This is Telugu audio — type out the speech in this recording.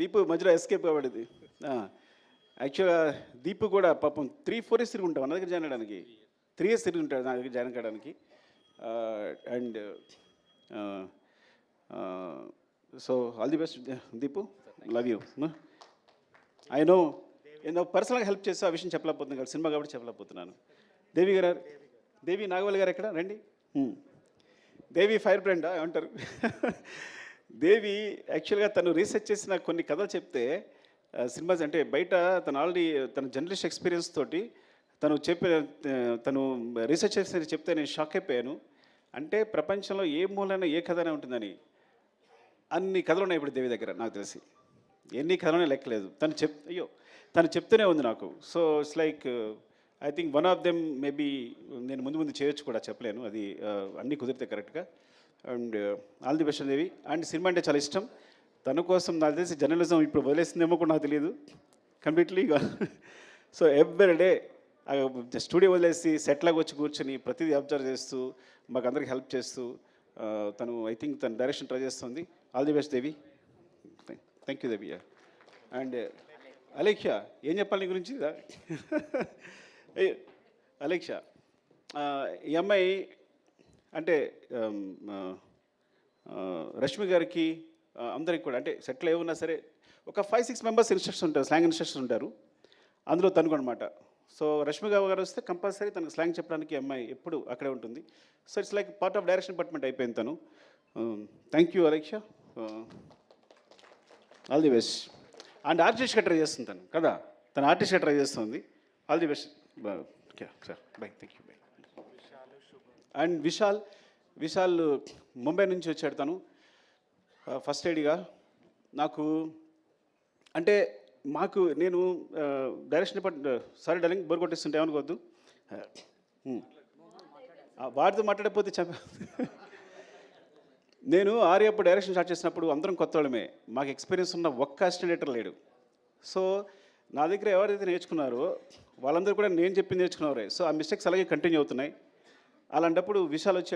దీపు మధ్యలో ఎస్కేప్ కాబడింది యాక్చువల్గా దీపు కూడా పాపం త్రీ ఫోర్ ఇయర్స్ తిరిగి ఉంటాం నా దగ్గర జాయిన్ అవ్వడానికి. త్రీ ఇయర్స్ తిరిగి ఉంటాడు నా దగ్గర జాయిన్ కావడానికి. And so all the best Deepu. Love you I know ఏదో పర్సనల్గా హెల్ప్ చేస్తే ఆ విషయం చెప్పలేకపోతున్నాను కదా సినిమా కాబట్టి చెప్పలేకపోతున్నాను. దేవి గారు దేవి నాగవల్లి గారు ఎక్కడ? రండి. దేవి ఫైర్ బ్రెండా ఏమంటారు? దేవి యాక్చువల్గా తను రీసెర్చ్ చేసిన కొన్ని కథలు చెప్తే సినిమాస్ అంటే బయట తను ఆల్రెడీ తన జర్నలిస్ట్ ఎక్స్పీరియన్స్ తోటి తను చెప్పిన తను రీసెర్చ్ చేసిన చెప్తే నేను షాక్ అయిపోయాను. అంటే ప్రపంచంలో ఏ మూలైనా ఏ కథనే ఉంటుందని అన్ని కథలు ఉన్నాయి ఇప్పుడు దేవి దగ్గర నాకు తెలిసి. ఎన్ని కథలోనే లెక్కలేదు. తను చెప్ అయ్యో తను చెప్తూనే ఉంది నాకు. So it's like I think one of them maybe నేను ముందు ముందు చేయొచ్చు కూడా చెప్పలేను. అది అన్నీ కుదిరితే కరెక్ట్గా and uh, all the best Devi and cinema అంటే చాలా ఇష్టం. తన కోసం నాకు తెలిసి జర్నలిజం ఇప్పుడు వదిలేసిందేమో కూడా నాకు తెలియదు completely so every day studio వదిలేసి సెట్లాగా వచ్చి కూర్చొని ప్రతిదీ అబ్జర్వ్ చేస్తూ మాకు అందరికి హెల్ప్ చేస్తూ తను ఐ థింక్ తన డైరెక్షన్ ట్రై చేస్తుంది. All the best Devi thank you Devi and Alekhya ఏం చెప్పాలి నీ గురించి? అలేఖ్య ఈ అమ్మాయి అంటే um, uh, uh, రష్మి గారికి uh, అందరికి కూడా అంటే సెటిల్ ఏమున్నా సరే ఒక ఫైవ్ సిక్స్ మెంబర్స్ ఇన్స్ట్రక్షన్ ఉంటారు స్లాంగ్ ఇన్స్ట్రక్షన్ ఉంటారు. అందులో తనుకు అనమాట సో రష్మి గారు వస్తే కంపల్సరీ తనకు స్లాంగ్ చెప్పడానికి అమ్మాయి ఎప్పుడు అక్కడే ఉంటుంది. So it's like part of direction department అయిపోయింది తను. Thank you Aleksha all the best and ఆర్టిస్ట్గా ట్రై చేస్తుంది తను కదా? తను ఆర్టిస్ట్గా ట్రై చేస్తుంది. All the best sir bye thank you bye and Vishal Vishal Mumbai నుంచి వచ్చాడు తను. ఫస్ట్ ఎయిడ్గా నాకు అంటే మాకు నేను డైరెక్షన్ సారీ డార్లింగ్ బోర్ కొట్టేస్తుంటే ఏమనుకోవద్దు. వాడితో మాట్లాడకపోతే చెప్ప నేను ఆర్యప్పుడు డైరెక్షన్ స్టార్ట్ చేసినప్పుడు అందరం కొత్త వాళ్ళమే మాకు ఎక్స్పీరియన్స్ ఉన్న ఒక్క అసిస్టెంట్ లేడు. సో నా దగ్గర ఎవరైతే నేర్చుకున్నారో వాళ్ళందరూ కూడా నేను చెప్పింది నేర్చుకున్నారే సో ఆ మిస్టేక్స్ అలాగే కంటిన్యూ అవుతున్నాయి. అలాంటప్పుడు విశాల్ వచ్చే